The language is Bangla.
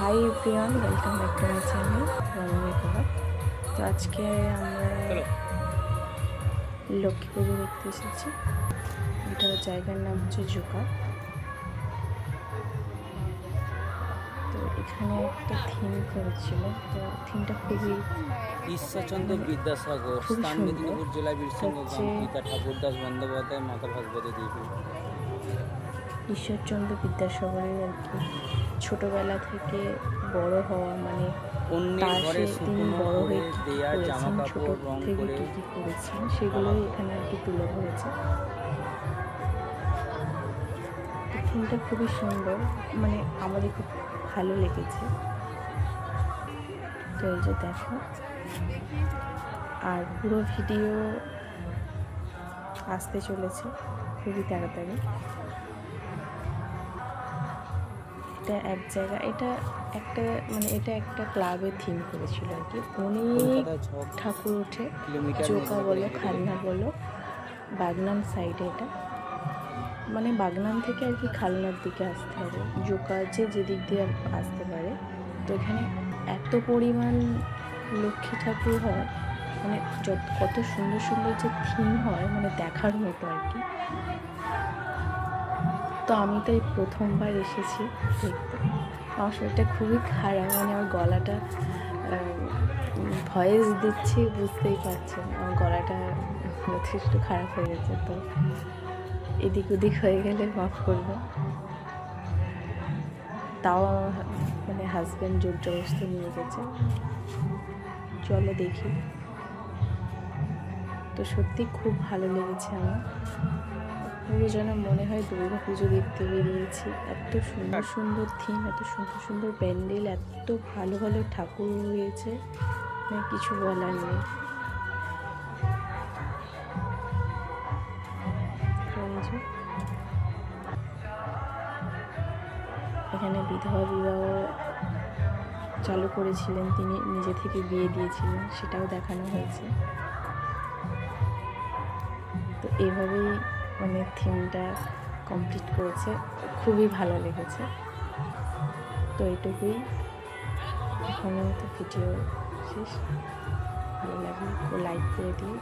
Hi everyone welcome back to my channel কবার তো আজকে আমরা লক্ষ্মী পুজো দেখতে এসেছি। এটা জায়গার নাম হচ্ছে জোকা। তো এখানে একটা থিম করেছিল। তো থিমটা খুবই ঈশ্বরচন্দ্র বিদ্যাসাগর স্থান মেদিনীপুর জেলা বীরসিংহ গ্রাম পিতা ঠাকুরদাস বন্দ্যোপাধ্যায় মাতা ভাগবতী দেবী। ঈশ্বরচন্দ্র বিদ্যাসাগরের আর কি। ছোটোবেলা থেকে বড় হওয়া মানে তার তিনি বড় হয়ে কী করেছেন ছোট থেকে কী কী করেছেন সেগুলোই এখানে আর কি তুলে ধরেছে। থিমটা খুবই সুন্দর মানে আমাদের খুব ভালো লেগেছে। তো এই যে দেখো আর পুরো ভিডিও আসতে চলেছে খুবই তাড়াতাড়ি। এটা এক জায়গা এটা একটা মানে এটা একটা ক্লাবে থিম করেছিল আর কি। অনেক ঠাকুর ওঠে চোকা বলো খালনা বলো বাগনান সাইডে এটা। মানে বাগনান থেকে আর কি খালনার দিকে আসতে হবে। জোকা যে যেদিক দিয়ে আসতে পারে। তো এখানে এত পরিমাণ লক্ষ্মী ঠাকুর হয় মানে যত কত সুন্দর সুন্দর যে থিম হয় মানে দেখার মতো আর কি। তো আমি তো এই প্রথমবার এসেছি দেখতে। আমার শরীরটা খুবই খারাপ মানে আমার গলাটা ভয়েস দিচ্ছি বুঝতেই পারছেন আমার গলাটা যথেষ্ট খারাপ হয়ে গেছে, তো এদিক ওদিক হয়ে গেলে মাফ করবে তাও আমার মানে হাজব্যান্ড জোর জবরদস্তি নিয়ে গেছে। চলো দেখি। তো সত্যি খুব ভালো লেগেছে আমার। পুরো যেন মনে হয় দুর্গা পুজো দেখতে বেরিয়েছি। এত সুন্দর সুন্দর থিম এত সুন্দর সুন্দর প্যান্ডেল, এত ভালো ভালো ঠাকুর রয়েছে। কিছু বলার নেই। এখানে বিধবা বিবাহ চালু করেছিলেন তিনি, নিজে থেকে বিয়ে দিয়েছিলেন, সেটাও দেখানো হয়েছে। তো এভাবেই মানে থিমটা কমপ্লিট করেছে। খুবই ভালো লেগেছে। তো এইটুকুই। এখনও তো ভিডিও শেষ। ভালো লাগলে লাইক করে দিই